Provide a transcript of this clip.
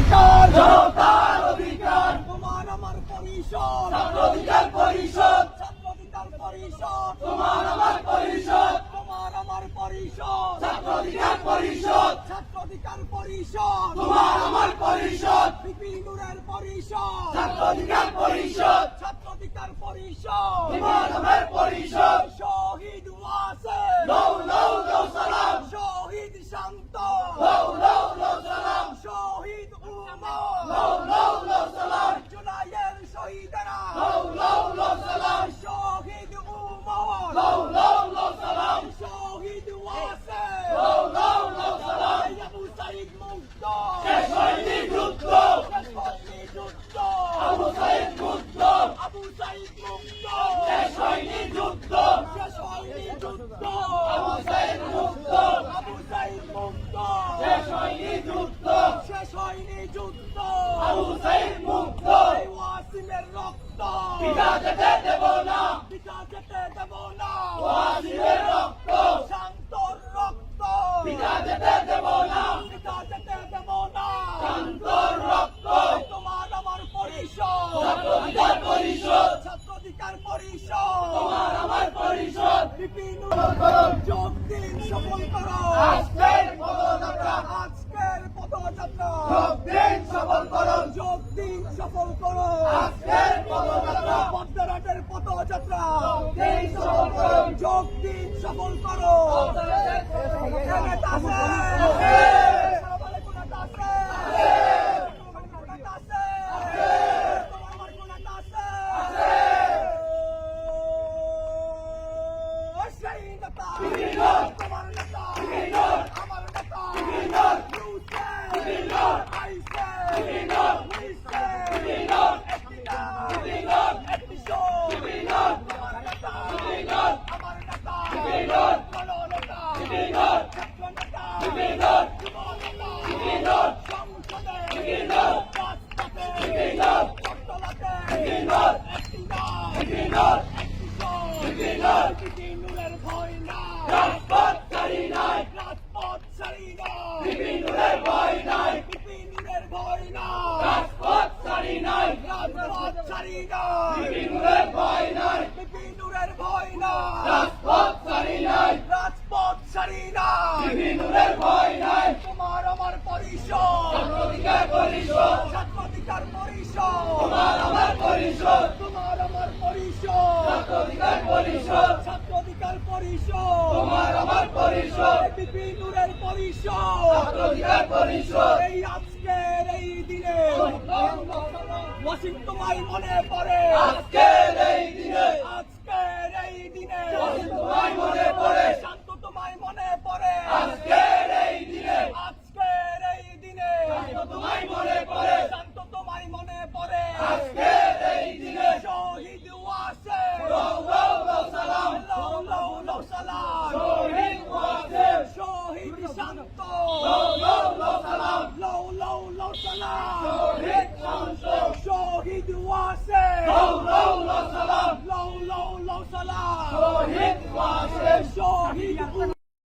অধিকার জনতার অধিকার। তোমার আমার পরিষদ। ছাত্র অধিকার পরিষদ। ছাত্র অধিকার পরিষদ। তোমার আমার পরিষদ। তোমার আমার পরিষদ। ছাত্র অধিকার পরিষদ। ছাত্র অধিকার পরিষদ। তোমার আমার পরিষদ। বিপিনুরের পরিষদ। ছাত্র অধিকার পরিষদ। ছাত্র অধিকার পরিষদ। তোমার আমার পরিষদ। শহীদ ওয়াসে লৌ লৌ লৌ সালাম। শহীদ শান্ত। লৌ পিতা যেতে দেব না পিতা যেতে দেব না ওয়াসিমের রক্ত শান্তর রক্ত পিতা যেতে দেব না পিতা যেতে দেব না শান্তর রক্ত তোমার আমার পরিষদ ছাত্র পরিষদ ছাত্র পরিষদ তোমার আমার পরিষদ বিপিন যোগ দিন সফল করো আজকের পদযাত্রা আজকের পদযাত্রা যোগ দিন সফল করুন যোগ দিন সফল করো আজকের পদযাত্রা পদ্মারাটের পদযাত্রা দিন সফল করুন যোগ দিন সফল করো। ছাত্র নেতা। যুব নেতা। সংসদে। রাজপথে। চট্টলাতে। একটি নাম। একটি শোক। বিপিনুরের ভয় নাই। রাজপথ ছাড়ি নাই রাজপথ ছাড়ি নাই। বিপিনুরের ভয় নাই বিপিনুরের ভয় নাই। রাজপথ ছাড়ি নাই রাজপথ ছাড়ি নাই। বিপিনুরের ভয় নাই বিপিনুরের ভয় নাই। রাজপথ ছাড়ি নাই রাজপথ ছাড়ি নাই। বিপিনুরের ভয় নাই তোমার আমার পরিষদ ছাত্র অধিকার পরিষদ ছাত্র অধিকার পরিষদ তোমার আমার পরিষদ তোমার আমার পরিষদ ছাত্র অধিকার পরিষদ ছাত্র অধিকার পরিষদ। তোমার আমার পরিষদ। বিপিনুরের পরিষদ। অধিকার পরিষদ। শান্ত লো লো লো সালাম লো লো লো সালাম